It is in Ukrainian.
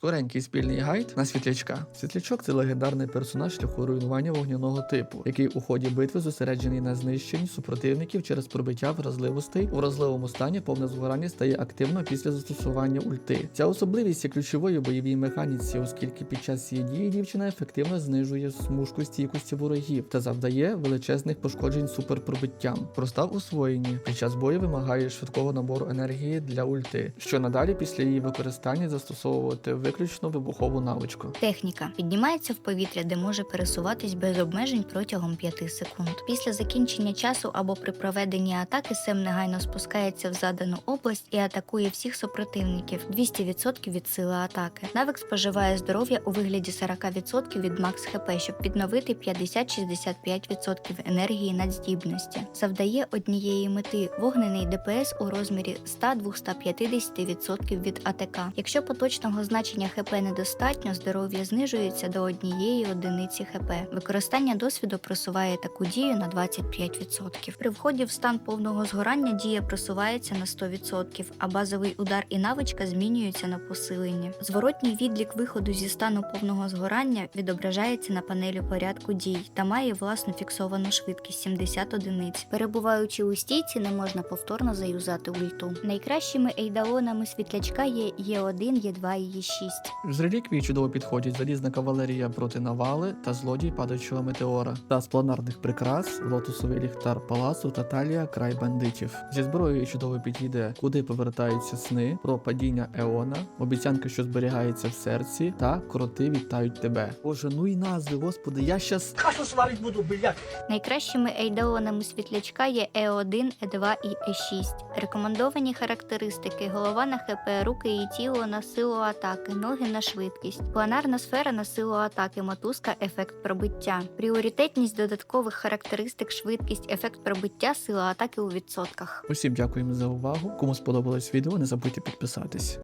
Скоренький спільний гайд на світлячка. Світлячок це легендарний персонаж шляху руйнування вогняного типу, який у ході битви зосереджений на знищенні супротивників через пробиття вразливостей. У вразливому стані повне згорання стає активно після застосування ульти. Ця особливість є ключовою бойовій механіці, оскільки під час цієї дії дівчина ефективно знижує смужку стійкості ворогів та завдає величезних пошкоджень суперпробиттям. Проста в освоєнні під час бою вимагає швидкого набору енергії для ульти, що надалі після її використання застосовувати виключно вибухову навичку. Техніка піднімається в повітря, де може пересуватись без обмежень протягом 5 секунд. Після закінчення часу або при проведенні атаки Сем негайно спускається в задану область і атакує всіх супротивників 200% від сили атаки. Навик споживає здоров'я у вигляді 40% від макс хп, щоб відновити 50-65% енергії надздібності. Завдає однієї мети вогнений ДПС у розмірі 100-250% від АТК. Якщо поточного значення ХП недостатньо, здоров'я знижується до однієї одиниці ХП. Використання досвіду просуває таку дію на 25%. При вході в стан повного згорання дія просувається на 100%, а базовий удар і навичка змінюються на посилення. Зворотній відлік виходу зі стану повного згорання відображається на панелі порядку дій та має власну фіксовану швидкість 70 одиниць. Перебуваючи у стійці, не можна повторно заюзати ульту. Найкращими ейдаонами світлячка є Е1, Е2 і Е6. З реліквії чудово підходять залізна кавалерія проти навали та злодій падаючого метеора. Та з планарних прикрас лотосовий ліхтар палацу та талія край бандитів. Зі зброєю чудово підійде, куди повертаються сни, про падіння Еона, обіцянка, що зберігається в серці, та кроти вітають тебе. Боже, ну і назви, господи, я щас. Кашу сварить буду, блядь. Найкращими ейдаонами світлячка є Е1, Е2 і Е6. Рекомендовані характеристики: голова на ХП, руки і тіло на силу атаки, ноги на швидкість, планарна сфера на силу атаки, мотузка, ефект пробиття. Пріоритетність додаткових характеристик, швидкість, ефект пробиття, сила атаки у відсотках. Усім дякуємо за увагу. Кому сподобалось відео, не забудьте підписатись.